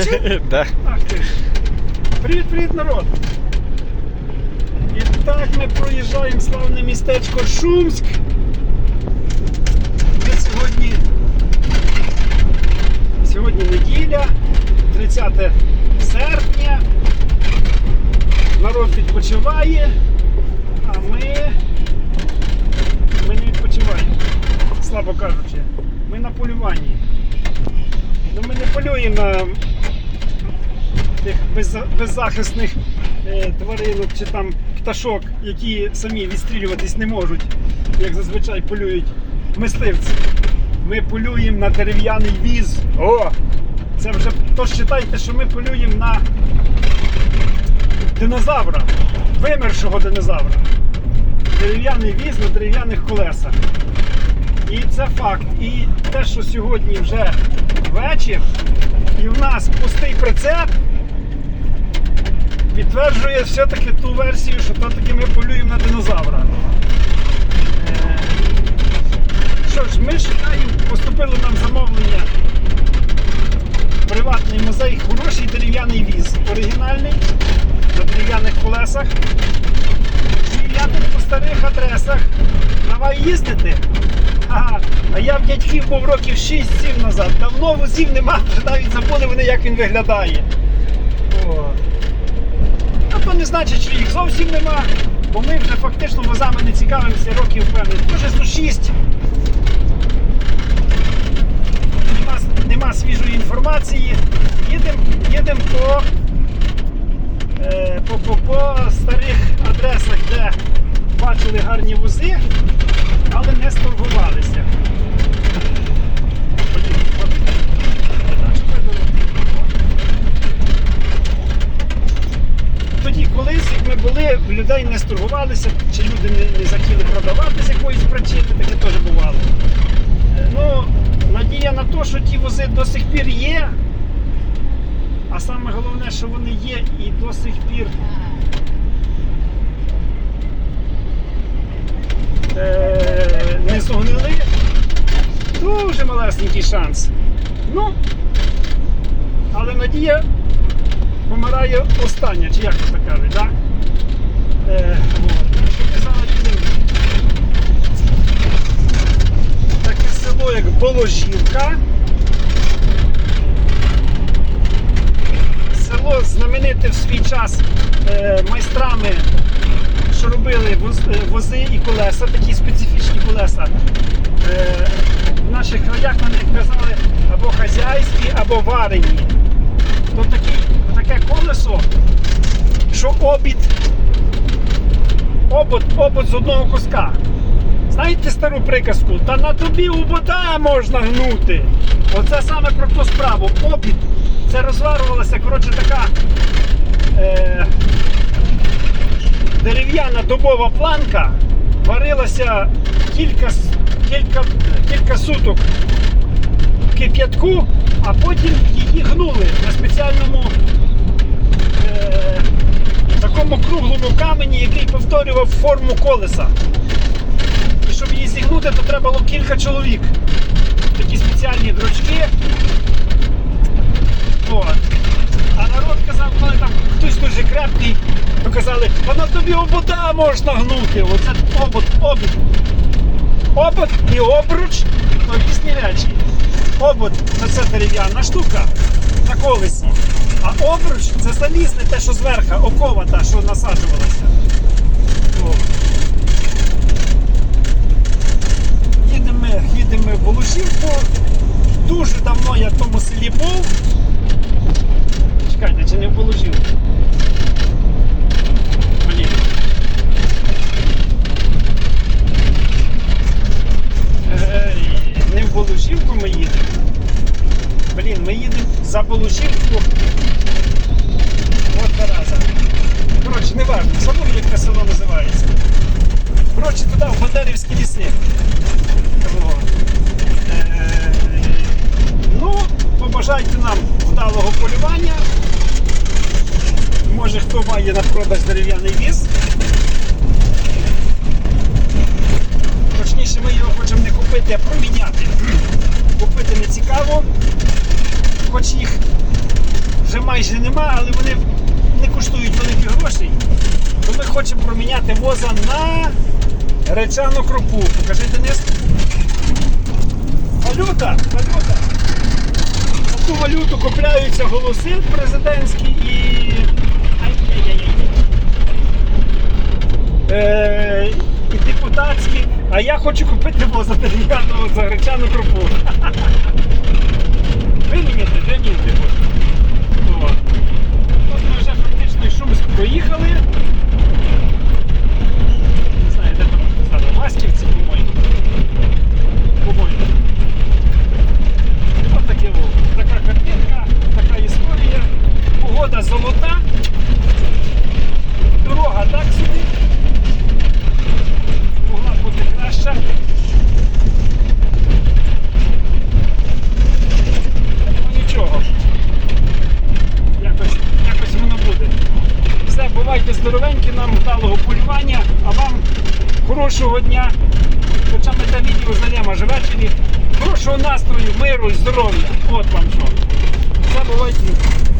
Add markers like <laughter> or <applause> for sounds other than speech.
Включив? <laughs> Да. Ах ти. Привіт, привіт, народ! І так ми проїжджаємо славне містечко Шумськ. Ми сьогодні. Сьогодні неділя, 30 серпня. Народ відпочиває, а ми. Ми не відпочиваємо. Слабо кажучи. Ми на полюванні. Ну ми не полюємо на тих беззахисних е, тваринок чи там пташок, які самі відстрілюватись не можуть, як зазвичай полюють мисливці. Ми полюємо на дерев'яний віз. О! Це вже то вважайте, що ми полюємо на динозавра, вимершого динозавра. Дерев'яний віз на дерев'яних колесах. І це факт. І те, що сьогодні вже вечір, і в нас пустий прицеп, підтверджує все-таки ту версію, що то-таки ми полюємо на динозавра. Е, Що ж, ми шукаємо, поступило нам замовлення. Приватний музей, хороший дерев'яний віз. Оригінальний, на дерев'яних колесах. Я тут по старих адресах. Давай їздити. Ага. А я в дядьків був років 6-7 назад. Давно возів нема, <laughs> навіть забули вони, як він виглядає. О. Значить, що їх зовсім нема, бо ми вже фактично возами не цікавимося років певних. Може 106. Нема, нема свіжої інформації. Їдемо їдем по, е, по, по, по старих адресах, де бачили гарні вози, але не сторгувалися. Блін, от. Так, що це було? Тоді колись, як ми були, в людей не сторгувалися, чи люди не, не захотіли продавати з якоїсь причини, таке теж бувало. Ну, надія на те, що ті вози до сих пір є. А саме головне, що вони є і до сих пір е, не зогнили. Дуже малесенький шанс. Ну, але надія помирає остання, чи як кажуть, так? От. Що ми зараз їдемо? Таке село, як Боложівка. Село знамените в свій час е, майстрами, що робили е, вози і колеса, такі специфічні колеса. Е, в наших краях на них казали або хазяйські, або варені. То таке колесо, що обід, обод, обод з одного куска. Знаєте стару приказку? Та на тобі у бода можна гнути. Оце саме про ту справу. Обід. Це розварювалася, коротше, така е, дерев'яна дубова планка, варилася кілька, кілька, кілька суток в кип'ятку, а потім її гнули на спеціальному повторював форму колеса. І щоб її зігнути, то треба було кілька чоловік. Такі спеціальні дрочки. От. А народ казав, коли там хтось дуже крепкий, то казали, а на тобі обода можна гнути. Оце обод, обід. Обод і обруч то різні речі. Обод це дерев'яна штука на колесі. А обруч це залізне те, що зверху, окова та, що насаджувалася. О. Їдемо, їдемо в Волошівку. Дуже давно я в тому селі був. Чекайте, чи не в Волошівку? Блін. Не в Волошівку ми їдемо. Блін, ми їдемо за Волошівку. От зараза. Коротше, не важно, забув, як це село називається. Коротше, туди, в Бандерівські ліси. О. Е, Ну, побажайте нам вдалого полювання. Може хто має на продаж дерев'яний віз. Точніше, ми його хочемо не купити, а проміняти. Купити не цікаво, хоч їх вже майже нема, але вони не коштують великих грошей. То ми хочемо проміняти воза на гречану крупу. Покажи Денис. Валюта, валюта. Ту валюту купляються голоси президентські і. Е, і депутатські. А я хочу купити воза дерев'яного за гречану крупу. <laughs> Виміняти, виміняти. О. От ми вже фактично і Шумськ проїхали. Не знаю, де там зараз Васьківці, по-моєму. По-моєму. Ось таке о. Така картинка, така історія. Погода золота. Дорога так собі. Могла бути краща. Ну нічого. Якось, якось воно буде. Все, бувайте здоровенькі, нам вдалого полювання, а вам хорошого дня. Хоча ми там відео знайдемо аж ввечері. Хорошого настрою, миру і здоров'я. От вам що. Все.